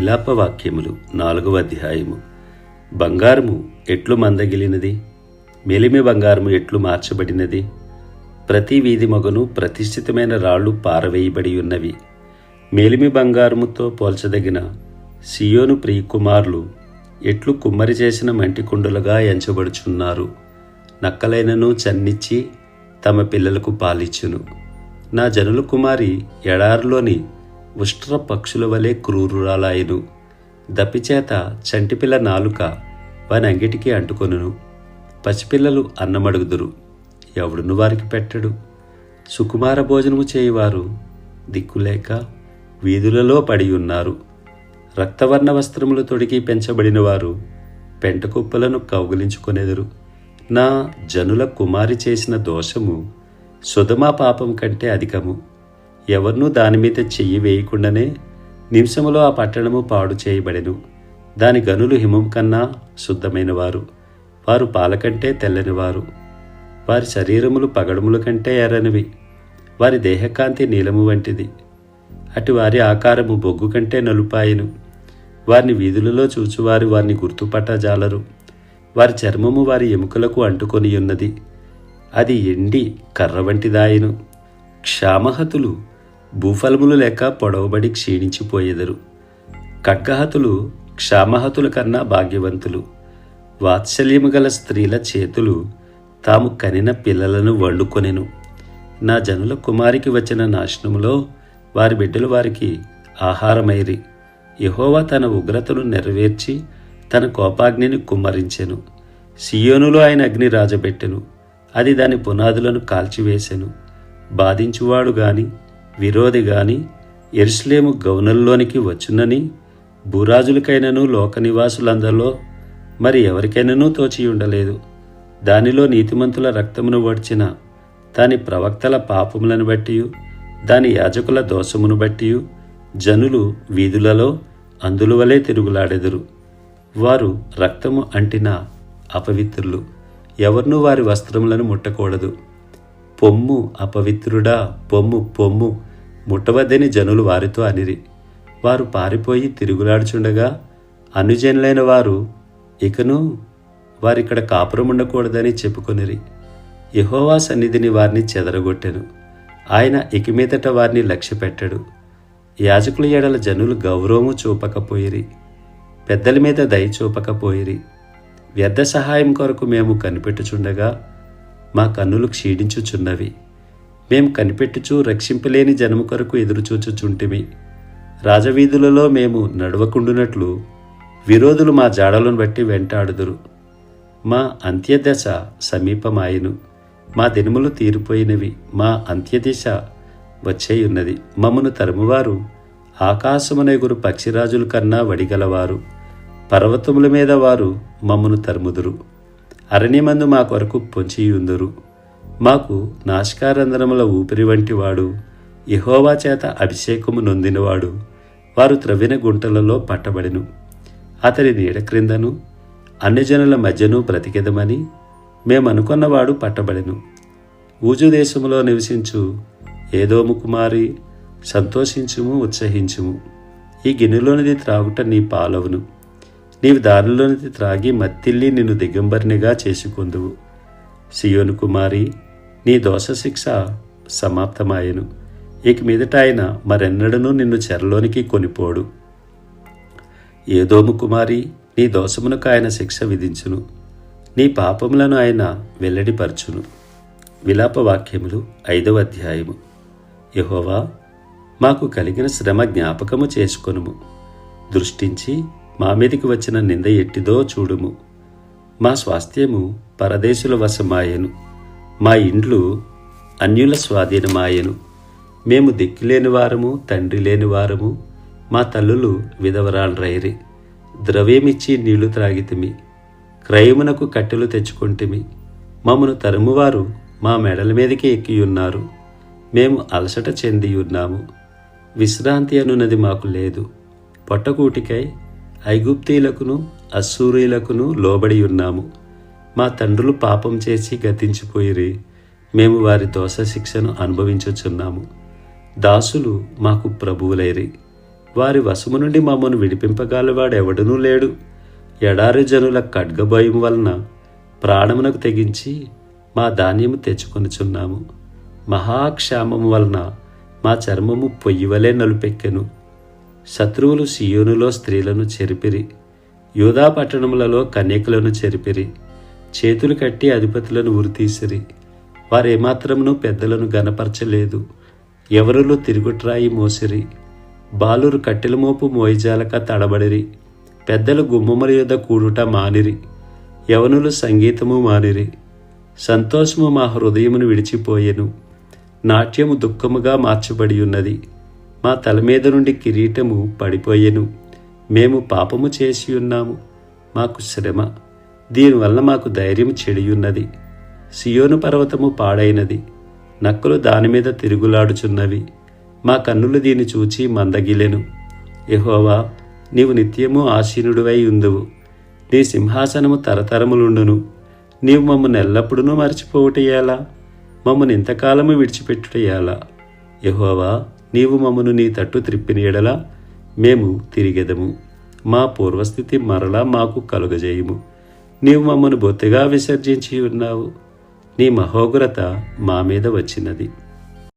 విలాపవాక్యములు నాలుగవ అధ్యాయము. బంగారము ఎట్లు మందగిలినది? మెలిమి బంగారము ఎట్లు మార్చబడినది? ప్రతి వీధి మగను ప్రతిష్ఠితమైన రాళ్ళు పారవేయబడి ఉన్నవి. మేలిమి బంగారముతో పోల్చదగిన సియోను ప్రియకుమారులు ఎట్లు కుమ్మరి చేసిన మంటి కుండలుగా ఎంచబడుచున్నారు. నక్కలైనను చన్నిచ్చి తమ పిల్లలకు పాలిచ్చును. నా జనుల కుమారి ఎడారిలోని ఉష్ట్ర పక్షుల వలె క్రూరురాలాయను. దప్పిచేత చంటిపిల్ల నాలుక వాని అంగిటికి అంటుకొనును. పసిపిల్లలు అన్నమడుగుదురు. ఎవడును వారికి పెట్టడు? సుకుమార భోజనము చేయువారు దిక్కులేక వీధులలో పడి ఉన్నారు రక్తవర్ణ వస్త్రములు తొడిగి పెంచబడిన వారు పెంట కుప్పలను కౌగిలించుకొనెదరు. నా జనుల కుమారి చేసిన దోషము సుధమా పాపం కంటే అధికము. ఎవరినూ దాని మీద చెయ్యి వేయకుండానే నిమిషములో ఆ పట్టణము పాడు చేయబడెను. దాని గనులు హిమం కన్నా శుద్ధమైనవారు. వారు పాలకంటే తెల్లనివారు. వారి శరీరములు పగడముల కంటే ఎర్రనివి. వారి దేహకాంతి నీలము వంటిది. అటు వారి ఆకారము బొగ్గు కంటే నలుపాయను. వారిని వీధులలో చూచువారు వారిని గుర్తుపట్టజాలరు. వారి చర్మము వారి ఎముకలకు అంటుకొని ఉన్నది అది ఎండి కర్ర వంటిదాయను. క్షామహతులు భూఫలములు లేక పొడవబడి క్షీణించిపోయెదరు. ఖడ్గహతులు క్షామహతుల కన్నా భాగ్యవంతులు. వాత్సల్యము గల స్త్రీల చేతులు తాము కనిన పిల్లలను వండుకొనెను. నా జనుల కుమారికి వచ్చిన నాశనములో వారి బిడ్డలు వారికి ఆహారమైరి. యహోవా తన ఉగ్రతను నెరవేర్చి తన కోపాగ్నిని కుమ్మరించెను. సియోనులో ఆయన అగ్ని రాజబెట్టెను. అది దాని పునాదులను కాల్చివేసెను. బాధించువాడు గాని విరోధి గాని ఎరుస్లేము గౌనల్లోనికి వచ్చునని భూరాజులకైనను లోక నివాసులందరిలో మరి ఎవరికైనానూ తోచి ఉండలేదు. దానిలో నీతిమంతుల రక్తమును వడ్చిన దాని ప్రవక్తల పాపములను బట్టి దాని యాజకుల దోషమును బట్టి జనులు వీధులలో అందులవలే తిరుగులాడెదురు. వారు రక్తము అంటిన అపవిత్రులు. ఎవరినూ వారి వస్త్రములను ముట్టకూడదు. పొమ్ము అపవిత్రుడా పొమ్ము పొమ్ము ముట్టవద్దని జనులు వారితో అనిరి. వారు పారిపోయి తిరుగులాడుచుండగా అనుజనులైన వారు ఇకను వారిక్కడ కాపురం ఉండకూడదని చెప్పుకొనిరి. యహోవా సన్నిధిని వారిని చెదరగొట్టెను. ఆయన ఇక మీదట వారిని లక్ష్య పెట్టడు యాజకుల ఏడల జనులు గౌరవము చూపకపోయిరి. పెద్దల మీద దయ చూపకపోయిరి. వ్యర్థ సహాయం కొరకు మేము కనిపెట్టుచుండగా మా కన్నులు క్షీణించుచున్నవి. మేము కనిపెట్టుచు రక్షింపలేని జనము కొరకు ఎదురుచూచుచుంటిమి. రాజవీధులలో మేము నడవకుండునట్లు విరోధులు మా జాడలను బట్టి వెంటాడుదురు. మా అంత్యదశ సమీపమాయను. మా దినములు తీరిపోయినవి మా అంత్యదిశ వచ్చేయున్నది. మమ్మను తరుమువారు ఆకాశమునెగురు పక్షిరాజుల కన్నా వడిగలవారు. పర్వతముల మీద వారు మమ్మను తరుముదురు. అరణ్యమందు మా కొరకు పొంచియుందురు. మాకు నాశకారంధ్రముల ఊపిరి వంటి వాడు యహోవా చేత అభిషేకము నొందినవాడు వారు త్రవ్విన గుంటలలో పట్టబడెను. అతని నీడ క్రిందను అన్ని జనుల మధ్యను బ్రతికెదమని మేమనుకున్నవాడు పట్టబడెను. ఊజు దేశములో నివసించు ఏదోము కుమారి సంతోషించుము ఉత్సహించుము. ఈ గిన్నెలోనిది త్రాగుట నీ పాలవును. నీవు దారిలోనిది త్రాగి మత్తిల్లి నిన్ను దిగంబరినిగా చేసుకుందువు. సియోను కుమారి నీ దోష శిక్ష సమాప్తమాయను. ఇక మీదట ఆయన మరెన్నడనూ నిన్ను చెరలోనికి కొనిపోడు. ఏదోము కుమారి నీ దోషమునకు ఆయన శిక్ష విధించును. నీ పాపములను ఆయన వెల్లడిపరచును. విలాప వాక్యములు ఐదవ అధ్యాయము. యహోవా మాకు కలిగిన శ్రమ జ్ఞాపకము చేసుకొనుము. దృష్టించి మా మీదికి వచ్చిన నింద ఎట్టిదో చూడుము. మా స్వాస్థ్యము పరదేశుల వశమాయెను. మా ఇండ్లు అన్యుల స్వాధీనమాయెను. మేము దిక్కులేని వారము తండ్రి లేని వారము మా తల్లులు విధవరాలరైరి ద్రవ్యమిచ్చి నీళ్ళు త్రాగితిమి. క్రయమునకు కట్టెలు తెచ్చుకుంటిమి. మమ్మను తరుమువారు మా మెడల మీదకి ఎక్కియున్నారు. మేము అలసట చెంది ఉన్నాము విశ్రాంతి అనున్నది మాకు లేదు. పొట్టకూటికై ఐగుప్తీలకును అస్సూరీలకును లోబడి ఉన్నాము మా తండ్రులు పాపం చేసి గతించిపోయిరి. మేము వారి దోష శిక్షను అనుభవించుచున్నాము. దాసులు మాకు ప్రభువులైరి. వారి వశము నుండి మమ్మను విడిపింపగలవాడెవడనూ లేడు. ఎడారి జనుల ఖడ్గభయం వలన ప్రాణమునకు తెగించి మా ధాన్యము తెచ్చుకొనుచున్నాము. మహాక్షామము వలన మా చర్మము పొయ్యివలే నలుపెక్కెను. శత్రువులు సియోనులో స్త్రీలను చెరిపిరి. యూదా పట్టణములలో కన్యకులను చెరిపిరి. చేతులు కట్టి అధిపతులను ఉరితీసిరి. వారేమాత్రమును పెద్దలను గనపరచలేదు ఎవరులో తిరుగుట్రాయి మోసిరి. బాలురు కట్టెలమోపు మోయిజాలక తడబడిరి. పెద్దలు గుమ్మముల యొద్ద కూడుట మానిరి. యవనులు సంగీతము మానిరి. సంతోషము మా హృదయమును విడిచిపోయెను. నాట్యము దుఃఖముగా మార్చబడి ఉన్నది మా తల మీద నుండి కిరీటము పడిపోయెను. మేము పాపము చేసి ఉన్నాము మాకు శ్రమ. దీనివల్ల మాకు ధైర్యం చెడియున్నది. సియోను పర్వతము పాడైనది. నక్కలు దాని మీద తిరుగులాడుచున్నవి. మా కన్నులు దీన్ని చూచి మందగిలెను. యహోవా నీవు నిత్యము ఆశీనుడివై ఉందువు. నీ సింహాసనము తరతరములుండును. నీవు మమ్మల్ని ఎల్లప్పుడూ మర్చిపోవుటయ్యాలా మమ్మల్ని ఇంతకాలము విడిచిపెట్టుటయ్యాలా యహోవా నీవు మమ్మను నీ తట్టు త్రిప్పిన ఎడల మేము తిరిగెదము. మా పూర్వస్థితి మరలా మాకు కలుగజేయము. నీవు మమ్మను బొత్తిగా విసర్జించి ఉన్నావు. నీ మహోగ్రత మా మీద వచ్చినది.